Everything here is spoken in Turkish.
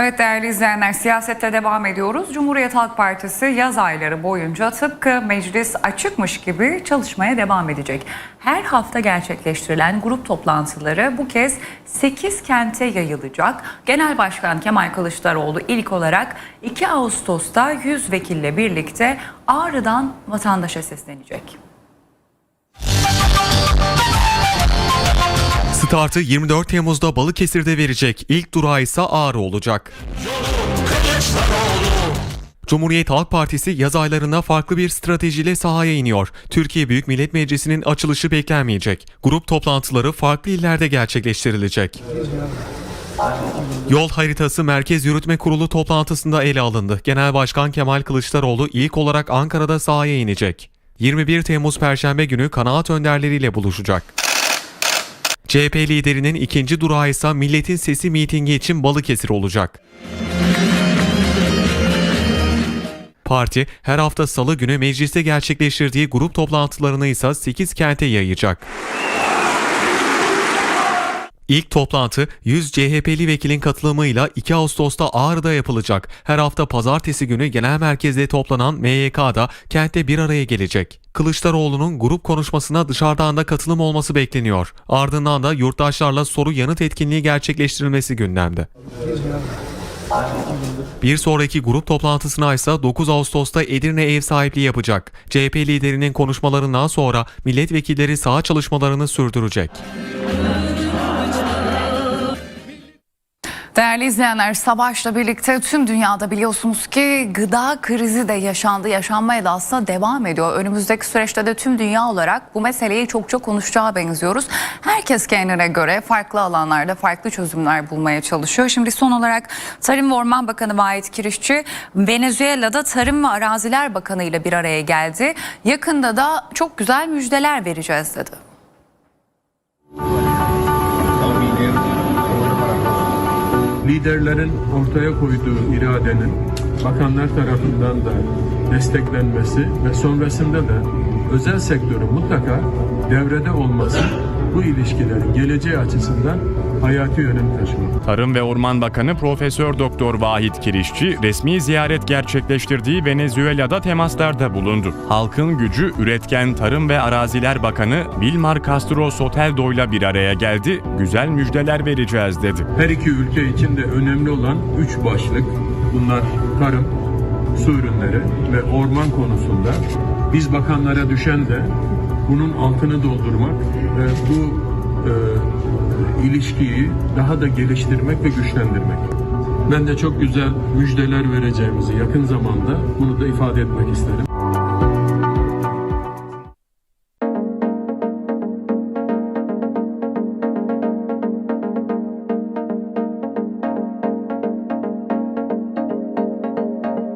Evet değerli izleyenler siyasette devam ediyoruz. Cumhuriyet Halk Partisi yaz ayları boyunca tıpkı meclis açıkmış gibi çalışmaya devam edecek. Her hafta gerçekleştirilen grup toplantıları bu kez 8 kente yayılacak. Genel Başkan Kemal Kılıçdaroğlu ilk olarak 2 Ağustos'ta 100 vekille birlikte Ağrı'dan vatandaşa seslenecek. Startı 24 Temmuz'da Balıkesir'de verecek. İlk durağı ise Ağrı olacak. Cumhuriyet Halk Partisi yaz aylarında farklı bir stratejiyle sahaya iniyor. Türkiye Büyük Millet Meclisi'nin açılışı beklenmeyecek. Grup toplantıları farklı illerde gerçekleştirilecek. Yol haritası Merkez Yürütme Kurulu toplantısında ele alındı. Genel Başkan Kemal Kılıçdaroğlu ilk olarak Ankara'da sahaya inecek. 21 Temmuz Perşembe günü kanaat önderleriyle buluşacak. CHP liderinin ikinci durağı ise Milletin Sesi mitingi için Balıkesir olacak. Parti her hafta salı günü mecliste gerçekleştirdiği grup toplantılarını ise 8 kente yayacak. İlk toplantı 100 CHP'li vekilin katılımıyla 2 Ağustos'ta Ağrı'da yapılacak. Her hafta pazartesi günü genel merkezde toplanan MYK'da kentte bir araya gelecek. Kılıçdaroğlu'nun grup konuşmasına dışarıdan da katılım olması bekleniyor. Ardından da yurttaşlarla soru yanıt etkinliği gerçekleştirilmesi gündemde. Bir sonraki grup toplantısına ise 9 Ağustos'ta Edirne ev sahipliği yapacak. CHP liderinin konuşmalarından sonra milletvekilleri saha çalışmalarını sürdürecek. Değerli izleyenler savaşla birlikte tüm dünyada biliyorsunuz ki gıda krizi de yaşandı. Yaşanmaya da aslında devam ediyor. Önümüzdeki süreçte de tüm dünya olarak bu meseleyi çok çok konuşacağı benziyoruz. Herkes kendine göre farklı alanlarda farklı çözümler bulmaya çalışıyor. Şimdi son olarak Tarım ve Orman Bakanı Vahit Kirişçi Venezuela'da Tarım ve Araziler Bakanı ile bir araya geldi. Yakında da çok güzel müjdeler vereceğiz dedi. Liderlerin ortaya koyduğu iradenin bakanlar tarafından da desteklenmesi ve sonrasında da özel sektörün mutlaka devrede olması bu ilişkilerin geleceği açısından hayati önem taşıyor. Tarım ve Orman Bakanı Profesör Doktor Vahit Kirişçi resmi ziyaret gerçekleştirdiği Venezuela'da temaslarda bulundu. Halkın gücü üretken Tarım ve Araziler Bakanı Vilmar Castro Soteldo ile bir araya geldi. Güzel müjdeler vereceğiz dedi. Her iki ülke için de önemli olan üç başlık bunlar tarım, su ürünleri ve orman konusunda biz bakanlara düşen de bunun altını doldurmak ve bu e, ilişkiyi daha da geliştirmek ve güçlendirmek. Ben de çok güzel müjdeler vereceğimizi yakın zamanda bunu da ifade etmek isterim.